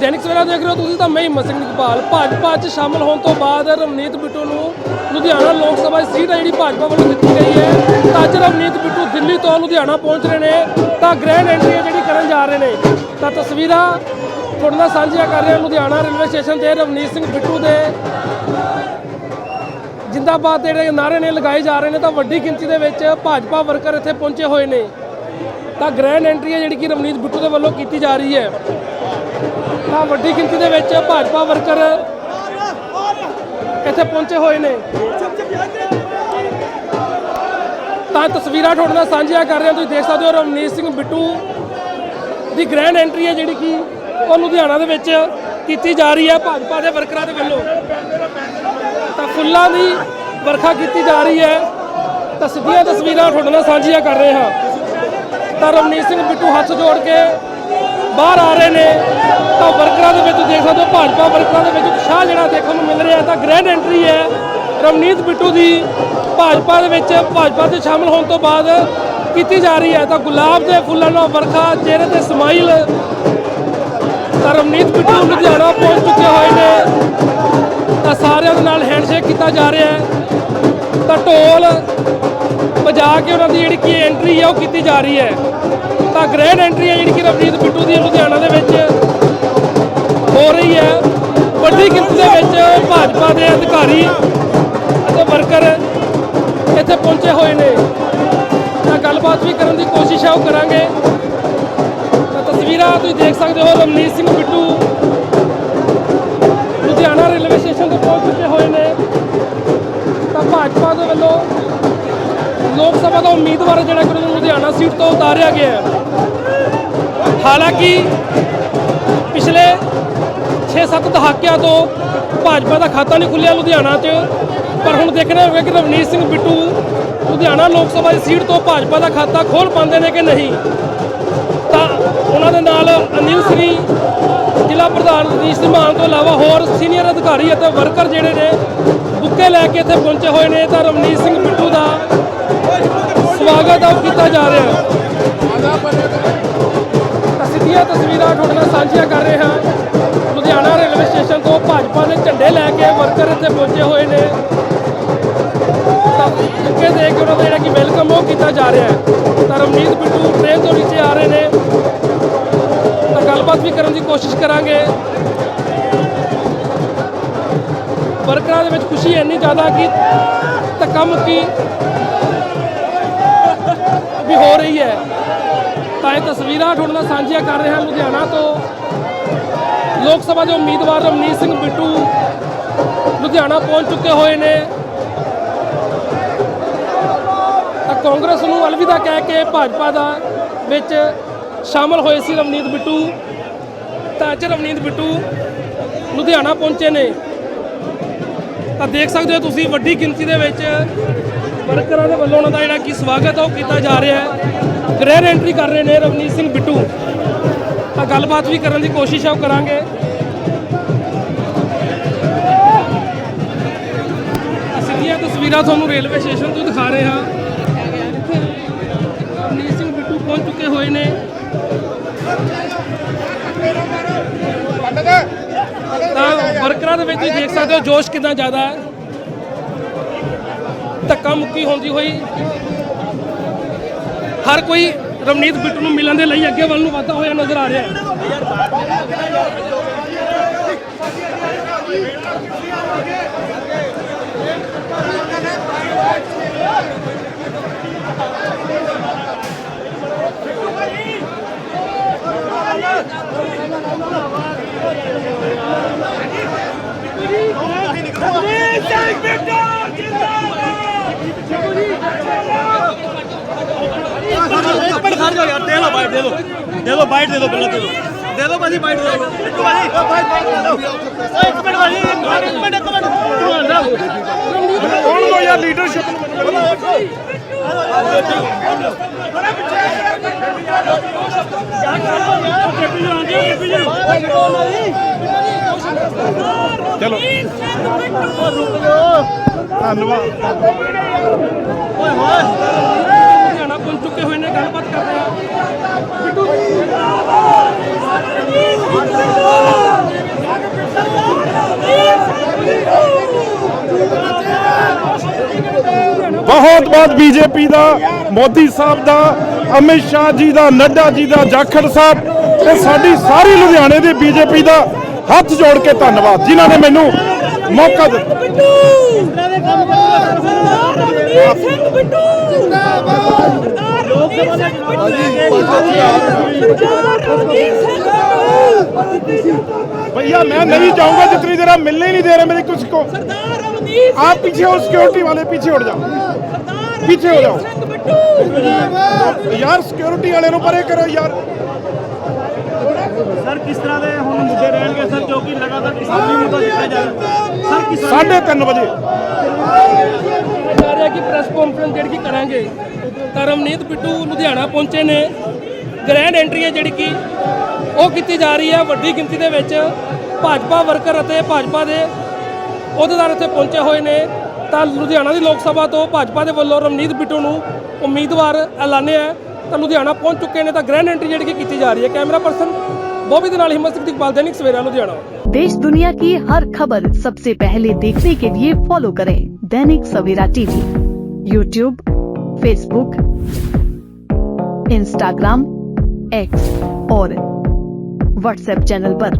ਦੈਨਿਕ ਸਵੇਰਾ ਦੇਖ ਰਹੇ ਹੋ ਤੁਸੀਂ ਤਾਂ ਮੈਂ ਹਿੰਮਤ ਸਿੰਘ ਨਿਕਪਾਲ ਭਾਜਪਾ 'ਚ ਸ਼ਾਮਲ ਹੋਣ ਤੋਂ ਬਾਅਦ ਰਵਨੀਤ ਬਿੱਟੂ ਨੂੰ ਲੁਧਿਆਣਾ ਲੋਕ ਸਭਾ ਸੀਟ ਹੈ ਜਿਹੜੀ ਭਾਜਪਾ ਵੱਲੋਂ ਦਿੱਤੀ ਗਈ ਹੈ। ਤਾਂ ਅੱਜ ਰਵਨੀਤ ਬਿੱਟੂ ਦਿੱਲੀ ਤੋਂ ਲੁਧਿਆਣਾ ਪਹੁੰਚ ਰਹੇ ਨੇ, ਤਾਂ ਗ੍ਰੈਂਡ ਐਂਟਰੀ ਹੈ ਜਿਹੜੀ ਕਰਨ ਜਾ ਰਹੇ ਨੇ। ਤਾਂ ਤਸਵੀਰਾਂ ਤੁਹਾਡੇ ਨਾਲ ਸਾਂਝੀਆਂ ਕਰ ਰਹੇ ਹਾਂ ਲੁਧਿਆਣਾ ਰੇਲਵੇ ਸਟੇਸ਼ਨ ਤੇ ਰਵਨੀਤ ਸਿੰਘ ਬਿੱਟੂ ਦੇ। ਜਿੰਦਾਬਾਦ ਦੇ ਜਿਹੜੇ ਨਾਰੇ ਨੇ, ਲਗਾਏ ਜਾ ਰਹੇ ਨੇ, ਤਾਂ ਵੱਡੀ ਗਿਣਤੀ ਦੇ ਵਿੱਚ ਭਾਜਪਾ ਵਰਕਰ ਇੱਥੇ ਪਹੁੰਚੇ ਹੋਏ ਨੇ। ਤਾਂ ਗ੍ਰੈਂਡ ਐਂਟਰੀ ਹੈ ਜਿਹੜੀ ਕਿ ਰਵਨੀਤ ਬਿੱਟੂ ਦੇ ਵੱਲੋਂ ਕੀਤੀ ਜਾ ਰਹੀ ਹੈ। ਤਾਂ ਵੱਡੀ ਗਿਣਤੀ ਦੇ ਵਿੱਚ ਭਾਜਪਾ ਵਰਕਰ ਇੱਥੇ ਪਹੁੰਚੇ ਹੋਏ ਨੇ। ਤਾਂ ਤਸਵੀਰਾਂ ਤੁਹਾਡੇ ਨਾਲ ਸਾਂਝੀਆਂ ਕਰ ਰਹੇ ਹਾਂ ਤੁਸੀਂ ਦੇਖ ਸਕਦੇ ਹੋ ਰਵਨੀਤ ਸਿੰਘ ਬਿੱਟੂ ਦੀ ਗ੍ਰੈਂਡ ਐਂਟਰੀ ਹੈ ਜਿਹੜੀ ਕਿ ਉਹ ਲੁਧਿਆਣਾ ਦੇ ਵਿੱਚ ਕੀਤੀ ਜਾ ਰਹੀ ਹੈ ਭਾਜਪਾ ਦੇ ਵਰਕਰਾਂ ਦੇ ਵੱਲੋਂ। ਤਾਂ ਫੁੱਲਾਂ ਦੀ ਵਰਖਾ ਕੀਤੀ ਜਾ ਰਹੀ ਹੈ। ਤਾਂ ਸਿੱਧੀਆਂ ਤਸਵੀਰਾਂ ਤੁਹਾਡੇ ਨਾਲ ਸਾਂਝੀਆਂ ਕਰ ਰਹੇ। ਹਾਂ ਤਾਂ ਰਵਨੀਤ ਸਿੰਘ ਬਿੱਟੂ ਹੱਥ ਜੋੜ ਕੇ ਬਾਹਰ ਆ ਰਹੇ ਨੇ। ਦੇ ਵਿੱਚ ਭਾਜਪਾ ਵਰਕਰਾਂ ਦੇ ਵਿੱਚ ਉਤਸ਼ਾਹ ਜਿਹੜਾ ਦੇਖਣ ਨੂੰ ਮਿਲ ਰਿਹਾ ਤਾਂ ਗ੍ਰੈਂਡ ਐਂਟਰੀ ਹੈ ਰਵਨੀਤ ਬਿੱਟੂ ਦੀ। ਭਾਜਪਾ ਦੇ ਵਿੱਚ ਭਾਜਪਾ ਦੇ ਸ਼ਾਮਲ ਹੋਣ ਤੋਂ ਬਾਅਦ ਕੀਤੀ ਜਾ ਰਹੀ ਹੈ, ਤਾਂ ਗੁਲਾਬ ਦੇ ਫੁੱਲਾਂ ਨਾਲ ਵਰਖਾ, ਚਿਹਰੇ ਤੇ ਸਮਾਈਲ ਤਾਂ ਰਵਨੀਤ ਬਿੱਟੂ ਲੁਧਿਆਣਾ ਪਹੁੰਚ ਚੁੱਕੇ ਹੋਏ ਨੇ। ਤਾਂ ਸਾਰਿਆਂ ਦੇ ਨਾਲ ਹੈਂਡਸ਼ੇਕ ਕੀਤਾ ਜਾ ਰਿਹਾ ਹੈ। ਤਾਂ ਢੋਲ ਵਜਾ ਕੇ ਉਹਨਾਂ ਦੀ ਜਿਹੜੀ ਕੀ ਐਂਟਰੀ ਹੈ, ਉਹ ਕੀਤੀ ਜਾ ਰਹੀ ਹੈ। ਤਾਂ ਗ੍ਰੈਂਡ ਐਂਟਰੀ ਹੈ ਜਿਹੜੀ ਕਿ ਰਵਨੀਤ ਬਿੱਟੂ ਦੀ ਲੁਧਿਆਣਾ ਦੇ ਵਿੱਚ। ਹੋ ਰਹੀ ਹੈ। ਵੱਡੀ ਗਿਣਤੀ ਦੇ ਵਿੱਚ ਭਾਜਪਾ ਦੇ ਅਧਿਕਾਰੀ ਅਤੇ ਵਰਕਰ ਇੱਥੇ ਪਹੁੰਚੇ ਹੋਏ ਨੇ। ਤਾਂ ਗੱਲਬਾਤ ਵੀ ਕਰਨ ਦੀ ਕੋਸ਼ਿਸ਼ ਹੈ, ਉਹ ਕਰਾਂਗੇ। ਤਾਂ ਤਸਵੀਰਾਂ ਤੁਸੀਂ ਦੇਖ ਸਕਦੇ ਹੋ ਰਵਨੀਤ ਸਿੰਘ ਬਿੱਟੂ ਲੁਧਿਆਣਾ ਰੇਲਵੇ ਸਟੇਸ਼ਨ ਤੇ ਪਹੁੰਚ ਚੁੱਕੇ ਹੋਏ ਨੇ। ਤਾਂ ਭਾਜਪਾ ਦੇ ਵੱਲੋਂ ਲੋਕ ਸਭਾ ਦਾ ਉਮੀਦਵਾਰ ਜਿਹੜਾ ਕਿ ਉਹਨਾਂ ਨੂੰ ਲੁਧਿਆਣਾ ਸੀਟ ਤੋਂ ਉਤਾਰਿਆ ਗਿਆ ਹਾਲਾਂਕਿ ਪਿਛਲੇ 6-7 ਦਹਾਕਿਆਂ ਤੋਂ ਭਾਜਪਾ ਦਾ ਖਾਤਾ ਨਹੀਂ ਖੁੱਲਿਆ ਲੁਧਿਆਣਾ 'ਚ। ਪਰ ਹੁਣ ਦੇਖਣਾ ਹੋਵੇਗਾ ਕਿ ਰਵਨੀਤ ਸਿੰਘ ਬਿੱਟੂ ਲੁਧਿਆਣਾ ਲੋਕ ਸਭਾ ਦੀ ਸੀਟ ਤੋਂ ਭਾਜਪਾ ਦਾ ਖਾਤਾ ਖੋਲ ਪਾਉਂਦੇ ਨੇ ਕਿ ਨਹੀਂ? ਤਾਂ ਉਹਨਾਂ ਦੇ ਨਾਲ ਅਨਿਲ ਸ੍ਰੀ, ਜ਼ਿਲ੍ਹਾ ਪ੍ਰਧਾਨ ਰਜੀਸ਼ ਧਮਾਨ ਤੋਂ ਇਲਾਵਾ ਹੋਰ ਸੀਨੀਅਰ ਅਧਿਕਾਰੀ ਅਤੇ ਵਰਕਰ ਜਿਹੜੇ ਨੇ, ਬੁੱਕੇ ਲੈ ਕੇ ਇੱਥੇ ਪਹੁੰਚੇ ਹੋਏ ਨੇ। ਤਾਂ ਰਵਨੀਤ ਸਿੰਘ ਬਿੱਟੂ ਦਾ ਸਵਾਗਤ ਆ ਉਹ ਕੀਤਾ ਜਾ ਰਿਹਾ ਹੈ। ਸਿੱਧੀਆਂ ਤਸਵੀਰਾਂ ਤੁਹਾਡੇ ਨਾਲ ਸਾਂਝੀਆਂ ਕਰ ਰਹੇ ਹਾਂ। ਲੁਧਿਆਣਾ ਰੇਲਵੇ ਸਟੇਸ਼ਨ ਤੋਂ ਭਾਜਪਾ ਦੇ ਝੰਡੇ ਲੈ ਕੇ ਵਰਕਰ ਇੱਥੇ ਪਹੁੰਚੇ ਹੋਏ ਨੇ। ਤਾਂ ਬੁੱਕੇ ਦੇ ਕੇ ਉਹਨਾਂ ਦਾ ਜਿਹੜਾ ਕਿ ਵੈਲਕਮ ਉਹ ਕੀਤਾ ਜਾ ਰਿਹਾ ਹੈ। ਤਾਂ ਰਵਨੀਤ ਬਿੱਟੂ ਟ੍ਰੇਨ ਤੋਂ ਨੀਚੇ ਆ ਰਹੇ ਨੇ। ਤਾਂ ਗੱਲਬਾਤ ਵੀ ਕਰਨ ਦੀ ਕੋਸ਼ਿਸ਼ ਕਰਾਂਗੇ। ਵਰਕਰਾਂ ਦੇ ਵਿੱਚ ਖੁਸ਼ੀ ਇੰਨੀ ਜ਼ਿਆਦਾ ਕਿ ਧੱਕਾ ਮੁੱਕੀ ਵੀ ਹੋ ਰਹੀ ਹੈ। ਤਾਂ ਇਹ ਤਸਵੀਰਾਂ ਤੁਹਾਡੇ ਨਾਲ ਸਾਂਝੀਆਂ ਕਰ ਰਹੇ ਹਾਂ ਲੁਧਿਆਣਾ ਤੋਂ। ਲੋਕ ਸਭਾ ਦੇ ਉਮੀਦਵਾਰ ਰਵਨੀਤ ਸਿੰਘ ਬਿੱਟੂ ਲੁਧਿਆਣਾ ਪਹੁੰਚ ਚੁੱਕੇ ਹੋਏ ਨੇ। ਤਾਂ ਕਾਂਗਰਸ ਨੂੰ ਅਲਵਿਦਾ ਕਹਿ ਕੇ ਭਾਜਪਾ ਦਾ ਵਿੱਚ ਸ਼ਾਮਲ ਹੋਏ ਸੀ ਰਵਨੀਤ ਬਿੱਟੂ। ਤਾਂ ਅੱਜ ਰਵਨੀਤ ਬਿੱਟੂ ਲੁਧਿਆਣਾ ਪਹੁੰਚੇ ਨੇ। ਤਾਂ ਦੇਖ ਸਕਦੇ ਹੋ ਤੁਸੀਂ ਵੱਡੀ ਗਿਣਤੀ ਦੇ ਵਿੱਚ ਵਰਕਰਾਂ ਦੇ ਵੱਲੋਂ ਉਹਨਾਂ ਦਾ ਜਿਹੜਾ ਕੀ ਸਵਾਗਤ ਹੈ, ਉਹ ਕੀਤਾ ਜਾ ਰਿਹਾ ਹੈ। ਗ੍ਰੈਂਡ ਐਂਟਰੀ ਕਰ ਰਹੇ ਨੇ ਰਵਨੀਤ ਸਿੰਘ ਬਿੱਟੂ। ਤਾਂ ਗੱਲਬਾਤ ਵੀ ਕਰਨ ਦੀ ਕੋਸ਼ਿਸ਼ ਹੈ ਉਹ ਕਰਾਂਗੇ। ਤਾਂ ਸਿੱਧੀਆਂ ਤਸਵੀਰਾਂ ਤੁਹਾਨੂੰ ਰੇਲਵੇ ਸਟੇਸ਼ਨ ਤੋਂ ਦਿਖਾ ਰਹੇ ਹਾਂ। ਜਿੱਥੇ ਰਵਨੀਤ ਸਿੰਘ ਬਿੱਟੂ ਪਹੁੰਚ ਚੁੱਕੇ ਹੋਏ ਨੇ। ਤਾਂ ਵਰਕਰਾਂ ਦੇ ਵਿੱਚ ਤੁਸੀਂ ਦੇਖ ਸਕਦੇ ਹੋ, ਜੋਸ਼ ਕਿੰਨਾ ਜ਼ਿਆਦਾ ਹੈ। ਧੱਕਾ ਮੁੱਕੀ ਹੁੰਦੀ ਹੋਈ। ਹਰ ਕੋਈ ਰਵਨੀਤ ਬਿੱਟੂ ਨੂੰ ਮਿਲਣ ਦੇ ਲਈ ਅੱਗੇ ਵੱਲ ਨੂੰ ਵਾਧਾ ਹੋਇਆ ਨਜ਼ਰ ਆ ਰਿਹਾ ਹੈ। ਇੱਕ ਮਿੰਟ ਖੜ ਜਾਓ ਯਾਰ ਦੇ ਲਓ ਬਾਈਟ ਦੇ ਲਓ। ਦੇ ਲਓ ਬਾਈਟ ਦੇ ਲਓ ਪਹਿਲਾਂ ਦੇ ਲਓ। ਦੇ ਲਓ ਭਾਜੀ ਬਾਈਟ ਦੇ ਲਓ। ਇੱਕ ਭਾਜੀ ਬਾਈਟ ਦੇ ਲਓ। ਇੱਕ ਮਿੰਟ ਭਾਜੀ ਇੱਕ ਮਿੰਟ ਇੱਕ ਮਿੰਟ ਸੁਣ ਚੁੱਕੇ ਹੋਏ ਨੇ ਗੱਲਬਾਤ ਕਰਦੇ ਆ ਬਹੁਤ ਬਹੁਤ ਬੀਜੇਪੀ ਦਾ ਮੋਦੀ ਸਾਹਿਬ ਦਾ ਅਮਿਤ ਸ਼ਾਹ ਜੀ ਦਾ ਨੱਡਾ ਜੀ ਦਾ ਜਾਖੜ ਸਾਹਿਬ ਤੇ ਸਾਡੀ ਸਾਰੀ ਲੁਧਿਆਣੇ ਦੀ ਬੀਜੇਪੀ ਦਾ ਹੱਥ ਜੋੜ ਕੇ ਧੰਨਵਾਦ। ਜਿਨ੍ਹਾਂ ਨੇ ਮੈਨੂੰ ਮੌਕਾ ਦਿੱਤਾ। भैया मैं नहीं जाऊंगा जितनी देर आप मिलने ही नहीं दे रहे मेरे कुछ को आप पीछे हो सिक्योरिटी वाले पीछे हट जाओ पीछे हो जाओ यार सिक्योरिटी वाले ਨੂੰ ਪਰੇ ਕਰੋ ਯਾਰ ਸਰ ਕਿਸ ਤਰ੍ਹਾਂ ਦੇ ਹੁਣ ਮੁੱਦੇ ਰਹਿਣਗੇ? ਸਰ ਜੋ ਕਿ ਲਗਾਤਾਰ ਕਿਸਾਨੀ ਮੁੱਦਾ ਦਿੱਤਾ ਜਾ ਰਿਹਾ। ਸਰ ਕਿਸਾਨ 3:30 ਵਜੇ। ਜਾ ਰਿਹਾ ਕਿ ਪ੍ਰੈਸ ਕਾਨਫਰੰਸ ਜਿਹੜੀ ਕਿ ਕਰਾਂਗੇ ਤਾਂ ਰਵਨੀਤ ਬਿੱਟੂ ਲੁਧਿਆਣਾ ਪਹੁੰਚੇ ਨੇ। ਗ੍ਰੈਂਡ ਐਂਟਰੀ ਹੈ ਜਿਹੜੀ ਕਿ ਉਹ ਕੀਤੀ ਜਾ ਰਹੀ ਹੈ ਵੱਡੀ ਗਿਣਤੀ ਦੇ ਵਿੱਚ। ਭਾਜਪਾ ਵਰਕਰ ਅਤੇ ਭਾਜਪਾ ਦੇ ਅਹੁਦੇਦਾਰ ਇੱਥੇ ਪਹੁੰਚੇ ਹੋਏ ਨੇ। ਤਾਂ ਲੁਧਿਆਣਾ ਦੀ ਲੋਕ ਸਭਾ ਤੋਂ ਭਾਜਪਾ ਦੇ ਵੱਲੋਂ ਰਵਨੀਤ ਬਿੱਟੂ ਨੂੰ ਉਮੀਦਵਾਰ ਐਲਾਨਿਆ ਹੈ। ਤਾਂ ਲੁਧਿਆਣਾ ਪਹੁੰਚ ਚੁੱਕੇ ਨੇ ਤਾਂ ਗ੍ਰੈਂਡ ਐਂਟਰੀ ਜਿਹੜੀ ਕਿ ਕੀਤੀ ਜਾ ਰਹੀ ਹੈ ਕੈਮਰਾ ਪਰਸਨ ਬੋਬੀ ਦੇ ਨਾਲ ਹਿੰਮਤ ਸਿੰਘ ਇਕਬਾਲ ਦੈਨਿਕ ਸਵੇਰਾ ਲੁਧਿਆਣਾ देश दुनिया की हर खबर सबसे पहले देखने के लिए फॉलो करें Dainik Savera TV YouTube Facebook Instagram X और व्हाट्सएप चैनल पर।